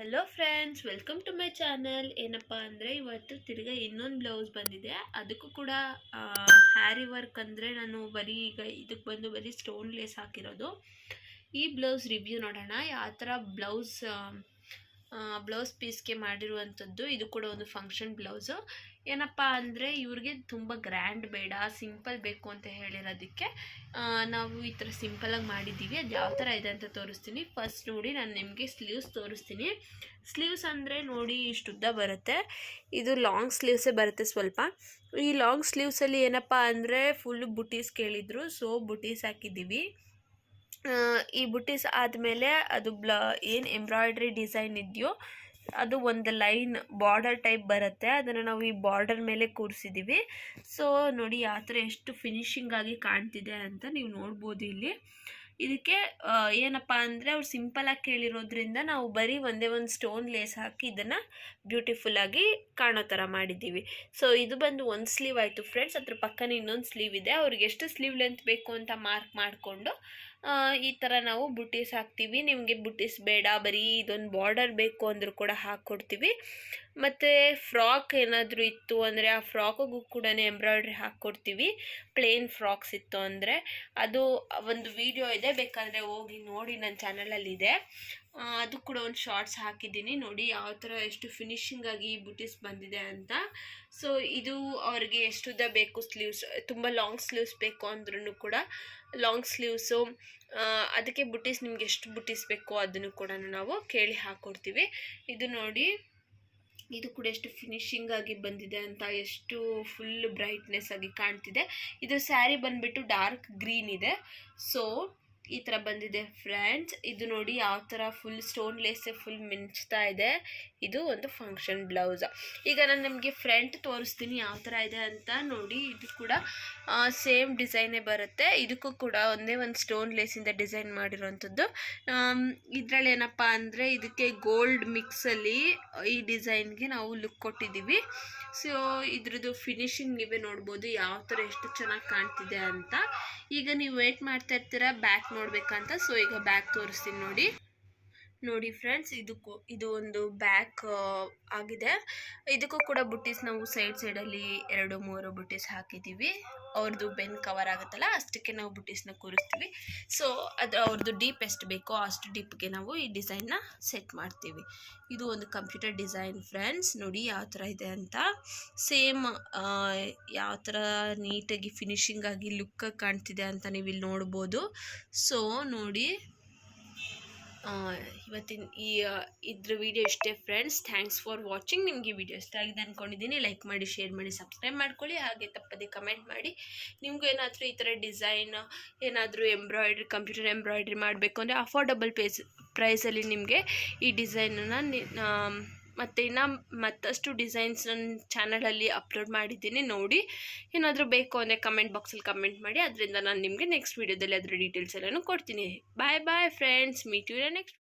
Hello friends welcome to my channel ಏನಪ್ಪ ಅಂದರೆ ಇವತ್ತು ತಿರ್ಗಾ ಇನ್ನೊಂದು ಬ್ಲೌಸ್ ಬಂದಿದೆ. ಅದಕ್ಕೂ ಕೂಡ ಹ್ಯಾರಿ ವರ್ಕ್ ಅಂದರೆ ನಾನು ಬರೀ ಈಗ ಇದಕ್ಕೆ ಬಂದು ಬರೀ ಸ್ಟೋನ್ ಲೇಸ್ ಹಾಕಿರೋದು. ಈ ಬ್ಲೌಸ್ ರಿವ್ಯೂ ನೋಡೋಣ. ಯಾವ ಥರ ಬ್ಲೌಸ್ ಬ್ಲೌಸ್ ಪೀಸ್ಗೆ ಮಾಡಿರುವಂಥದ್ದು, ಇದು ಕೂಡ ಒಂದು ಫಂಕ್ಷನ್ ಬ್ಲೌಸು. ಏನಪ್ಪ ಅಂದರೆ ಇವ್ರಿಗೆ ತುಂಬ ಗ್ರ್ಯಾಂಡ್ ಬೇಡ, ಸಿಂಪಲ್ ಬೇಕು ಅಂತ ಹೇಳಿರೋದಕ್ಕೆ ನಾವು ಈ ಥರ ಸಿಂಪಲಾಗಿ ಮಾಡಿದ್ದೀವಿ. ಅದು ಯಾವ ಥರ ಇದೆ ಅಂತ ತೋರಿಸ್ತೀನಿ. ಫಸ್ಟ್ ನೋಡಿ, ನಾನು ನಿಮಗೆ ಸ್ಲೀವ್ಸ್ ತೋರಿಸ್ತೀನಿ. ಸ್ಲೀವ್ಸ್ ಅಂದರೆ ನೋಡಿ, ಇಷ್ಟು ಉದ್ದ ಬರುತ್ತೆ. ಇದು ಲಾಂಗ್ ಸ್ಲೀವ್ಸೇ ಬರುತ್ತೆ ಸ್ವಲ್ಪ. ಈ ಲಾಂಗ್ ಸ್ಲೀವ್ಸಲ್ಲಿ ಏನಪ್ಪ ಅಂದರೆ ಫುಲ್ ಬುಟೀಸ್ ಕೇಳಿದ್ರು ಸೊ ಬುಟೀಸ್ ಹಾಕಿದ್ದೀವಿ. ಈ ಬುಟ್ಟಿಸ್ ಆದಮೇಲೆ ಅದು ಬ್ಲ, ಏನು ಎಂಬ್ರಾಯ್ಡ್ರಿ ಡಿಸೈನ್ ಇದೆಯೋ, ಅದು ಒಂದು ಲೈನ್ ಬಾರ್ಡರ್ ಟೈಪ್ ಬರುತ್ತೆ. ಅದನ್ನು ನಾವು ಈ ಬಾರ್ಡರ್ ಮೇಲೆ ಕೂರಿಸಿದ್ದೀವಿ ಸೊ ನೋಡಿ ಯಾವ ಥರ ಎಷ್ಟು ಫಿನಿಶಿಂಗಾಗಿ ಕಾಣ್ತಿದೆ ಅಂತ ನೀವು ನೋಡ್ಬೋದು ಇಲ್ಲಿ. ಇದಕ್ಕೆ ಏನಪ್ಪ ಅಂದರೆ ಅವ್ರು ಸಿಂಪಲಾಗಿ ಕೇಳಿರೋದ್ರಿಂದ ನಾವು ಬರೀ ಒಂದೇ ಒಂದು ಸ್ಟೋನ್ ಲೇಸ್ ಹಾಕಿ ಇದನ್ನು ಬ್ಯೂಟಿಫುಲ್ಲಾಗಿ ಕಾಣೋ ಥರ ಮಾಡಿದ್ದೀವಿ. ಸೊ ಇದು ಬಂದು ಒಂದು ಸ್ಲೀವ್ ಆಯಿತು ಫ್ರೆಂಡ್ಸ್ ಅದ್ರ ಪಕ್ಕನೇ ಇನ್ನೊಂದು ಸ್ಲೀವ್ ಇದೆ. ಅವ್ರಿಗೆ ಎಷ್ಟು ಸ್ಲೀವ್ ಲೆಂತ್ ಬೇಕು ಅಂತ ಮಾರ್ಕ್ ಮಾಡಿಕೊಂಡು ಈ ಥರ ನಾವು ಬುಟೀಸ್ ಹಾಕ್ತೀವಿ. ನಿಮಗೆ ಬುಟೀಸ್ ಬೇಡ, ಬರೀ ಇದೊಂದು ಬಾರ್ಡರ್ ಬೇಕು ಅಂದರೂ ಕೂಡ ಹಾಕ್ಕೊಡ್ತೀವಿ ಮತ್ತು ಫ್ರಾಕ್ ಏನಾದರೂ ಇತ್ತು ಅಂದರೆ ಆ ಫ್ರಾಕಿಗೂ ಕೂಡ ಎಂಬ್ರಾಯ್ಡ್ರಿ ಹಾಕ್ಕೊಡ್ತೀವಿ ಪ್ಲೇನ್ ಫ್ರಾಕ್ಸ್ ಇತ್ತು ಅಂದರೆ. ಅದು ಒಂದು ವಿಡಿಯೋ ಇದೆ. ಬೇಕಾದರೆ ಹೋಗಿ ನೋಡಿ ನನ್ನ ಚಾನಲಲ್ಲಿದೆ ಅದು ಕೂಡ ಒಂದು ಶಾರ್ಟ್ಸ್ ಹಾಕಿದ್ದೀನಿ. ನೋಡಿ ಯಾವ ಥರ ಎಷ್ಟು ಫಿನಿಶಿಂಗಾಗಿ ಈ ಬುಟೀಸ್ ಬಂದಿದೆ ಅಂತ. ಸೊ ಇದು ಅವ್ರಿಗೆ ಎಷ್ಟುದ ಬೇಕು ಸ್ಲೀವ್ಸ್ ತುಂಬ ಲಾಂಗ್ ಸ್ಲೀವ್ಸ್ ಬೇಕು ಅಂದ್ರೂ ಕೂಡ ಲಾಂಗ್ ಸ್ಲೀವ್ಸು ಅದಕ್ಕೆ ಬುಟೀಸ್ ನಿಮ್ಗೆ ಎಷ್ಟು ಬುಟೀಸ್ ಬೇಕು ಅದನ್ನು ಕೂಡ ನಾವು ಕೇಳಿ ಹಾಕ್ಕೊಡ್ತೀವಿ ಇದು ನೋಡಿ, ಇದು ಕೂಡ ಎಷ್ಟು ಫಿನಿಶಿಂಗ್ ಆಗಿ ಬಂದಿದೆ ಅಂತ, ಎಷ್ಟು ಫುಲ್ ಬ್ರೈಟ್ನೆಸ್ ಆಗಿ ಕಾಣ್ತಿದೆ. ಇದು ಸ್ಯಾರಿ ಬಂದ್ಬಿಟ್ಟು ಡಾರ್ಕ್ ಗ್ರೀನ್ ಇದೆ. ಸೊ ಈ ಥರ ಬಂದಿದೆ ಫ್ರೆಂಡ್ಸ್. ಇದು ನೋಡಿ ಯಾವ ಥರ ಫುಲ್ ಸ್ಟೋನ್ ಲೇಸೆ ಫುಲ್ ಮಿಂಚ್ತಾ ಇದೆ. ಇದು ಒಂದು ಫಂಕ್ಷನ್ ಬ್ಲೌಸ್ ಈಗ ನಾನು ನಿಮಗೆ ಫ್ರಂಟ್ ತೋರಿಸ್ತೀನಿ ಯಾವ ಥರ ಇದೆ ಅಂತ ನೋಡಿ. ಇದು ಕೂಡ ಸೇಮ್ ಡಿಸೈನೇ ಬರುತ್ತೆ. ಇದಕ್ಕೂ ಕೂಡ ಒಂದೇ ಒಂದು ಸ್ಟೋನ್ ಲೇಸಿಂದ ಡಿಸೈನ್ ಮಾಡಿರೋವಂಥದ್ದು. ಇದರಲ್ಲಿ ಏನಪ್ಪ ಅಂದರೆ ಇದಕ್ಕೆ ಗೋಲ್ಡ್ ಮಿಕ್ಸಲ್ಲಿ ಈ ಡಿಸೈನ್ಗೆ ನಾವು ಲುಕ್ ಕೊಟ್ಟಿದ್ದೀವಿ. ಸೊ ಇದ್ರದ್ದು ಫಿನಿಶಿಂಗ್ ನೀವೇ ನೋಡ್ಬೋದು ಯಾವ ಥರ ಎಷ್ಟು ಚೆನ್ನಾಗಿ ಕಾಣ್ತಿದೆ ಅಂತ. ಈಗ ನೀವು ವೇಟ್ ಮಾಡ್ತಾ ಇರ್ತೀರಾ ಬ್ಯಾಕ್ ನೋಡ್ಬೇಕಂತ. ಸೊ ಈಗ ಬ್ಯಾಕ್ ತೋರಿಸ್ತೀನಿ ನೋಡಿ. ನೋಡಿ ಫ್ರೆಂಡ್ಸ್, ಇದಕ್ಕೂ ಇದು ಒಂದು ಬ್ಯಾಕ್ ಆಗಿದೆ. ಇದಕ್ಕೂ ಕೂಡ ಬುಟ್ಟೀಸ್ ನಾವು ಸೈಡ್ ಸೈಡಲ್ಲಿ ಎರಡು, ಮೂರು ಬುಟ್ಟೀಸ್ ಹಾಕಿದ್ದೀವಿ. ಅವ್ರದ್ದು ಬೆನ್ ಕವರ್ ಆಗುತ್ತಲ್ಲ, ಅಷ್ಟಕ್ಕೆ ನಾವು ಬುಟ್ಟೀಸ್ನ ಕೂರಿಸ್ತೀವಿ. ಸೊ, ಅದು ಅವ್ರದ್ದು ಡೀಪ್ ಎಷ್ಟು ಬೇಕೋ ಅಷ್ಟು ಡೀಪ್ಗೆ ನಾವು ಈ ಡಿಸೈನ್ನ ಸೆಟ್ ಮಾಡ್ತೀವಿ. ಇದು ಒಂದು ಕಂಪ್ಯೂಟರ್ ಡಿಸೈನ್ ಫ್ರೆಂಡ್ಸ್, ನೋಡಿ ಯಾವ ಥರ ಇದೆ ಅಂತ. ಸೇಮ್ ಯಾವ ಥರ ನೀಟಾಗಿ ಫಿನಿಶಿಂಗ್ ಆಗಿ ಲುಕ್ಕಾಗಿ ಕಾಣ್ತಿದೆ ಅಂತ ನೀವು ಇಲ್ಲಿ ನೋಡ್ಬೋದು. ಸೊ, ನೋಡಿ. ಇವತ್ತಿನ ಈ ಇದ್ರ ವಿಡಿಯೋ ಇಷ್ಟೇ ಫ್ರೆಂಡ್ಸ್ ಥ್ಯಾಂಕ್ಸ್ ಫಾರ್ ವಾಚಿಂಗ್ ನಿಮಗೆ ವಿಡಿಯೋ ಇಷ್ಟ ಆಗಿದೆ ಅಂದ್ಕೊಂಡಿದ್ದೀನಿ ಲೈಕ್ ಮಾಡಿ ಶೇರ್ ಮಾಡಿ ಸಬ್ಸ್ಕ್ರೈಬ್ ಮಾಡ್ಕೊಳ್ಳಿ. ಹಾಗೆ ತಪ್ಪದೆ ಕಮೆಂಟ್ ಮಾಡಿ. ನಿಮಗೂ ಏನಾದರೂ ಈ ಥರ ಡಿಸೈನ್ ಏನಾದರೂ ಎಂಬ್ರಾಯ್ಡ್ರಿ ಕಂಪ್ಯೂಟರ್ ಎಂಬ್ರಾಯ್ಡ್ರಿ ಮಾಡಬೇಕು ಅಂದರೆ ಅಫೋರ್ಡಬಲ್ ಪೇಸ್ ಪ್ರೈಸಲ್ಲಿ ನಿಮಗೆ ಈ ಡಿಸೈನನ್ನು ಮತ್ತು ಇನ್ನು ಮತ್ತಷ್ಟು ಡಿಸೈನ್ಸ್ ನನ್ನ ಚಾನಲಲ್ಲಿ ಅಪ್ಲೋಡ್ ಮಾಡಿದ್ದೀನಿ, ನೋಡಿ. ಏನಾದರೂ ಬೇಕು ಅಂದರೆ ಕಮೆಂಟ್ ಬಾಕ್ಸಲ್ಲಿ ಕಮೆಂಟ್ ಮಾಡಿ, ಅದರಿಂದ ನಾನು ನಿಮಗೆ ನೆಕ್ಸ್ಟ್ ವೀಡಿಯೋದಲ್ಲಿ ಅದರ ಡೀಟೇಲ್ಸ್ ಎಲ್ಲನೂ ಕೊಡ್ತೀನಿ. Bye bye friends meet you next